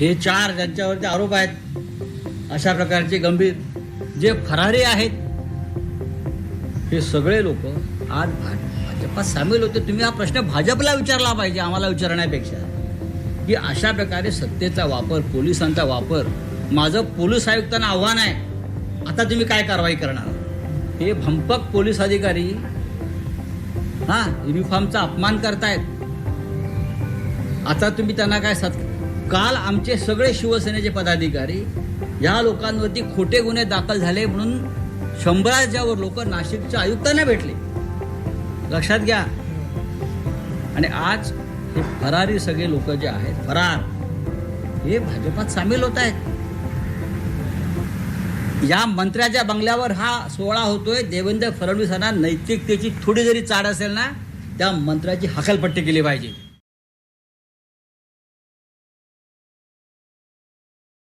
हे चार ज्यांच्यावरती आरोप आहेत अशा प्रकारचे गंभीर जे फरारी आहेत हे सगळे लोक आज भा- भाजपात सामील होते. तुम्ही हा प्रश्न भाजपला विचारला पाहिजे आम्हाला विचारण्यापेक्षा. की अशा प्रकारे सत्तेचा वापर पोलिसांचा वापर माझं पोलीस आयुक्तांना आव्हान आहे आता तुम्ही काय कारवाई करणार? हे भंपक पोलीस अधिकारी हा युनिफॉर्मचा अपमान करतायत. आता तुम्ही त्यांना काय सत् काल आमचे सगळे शिवसेनेचे पदाधिकारी या लोकांवरती खोटे गुन्हे दाखल झाले म्हणून शंभराच्यावर लोक नाशिकच्या आयुक्तांना भेटले. लक्षात घ्या. आणि आज हे फरारी सगळे लोक जे आहेत फरार हे भाजपात सामील होत आहेत. या मंत्र्याच्या बंगल्यावर हा सोहळा होतोय. देवेंद्र फडणवीसांना नैतिकतेची थोडी जरी चाड असेल ना त्या मंत्र्याची हकालपट्टी केली पाहिजे.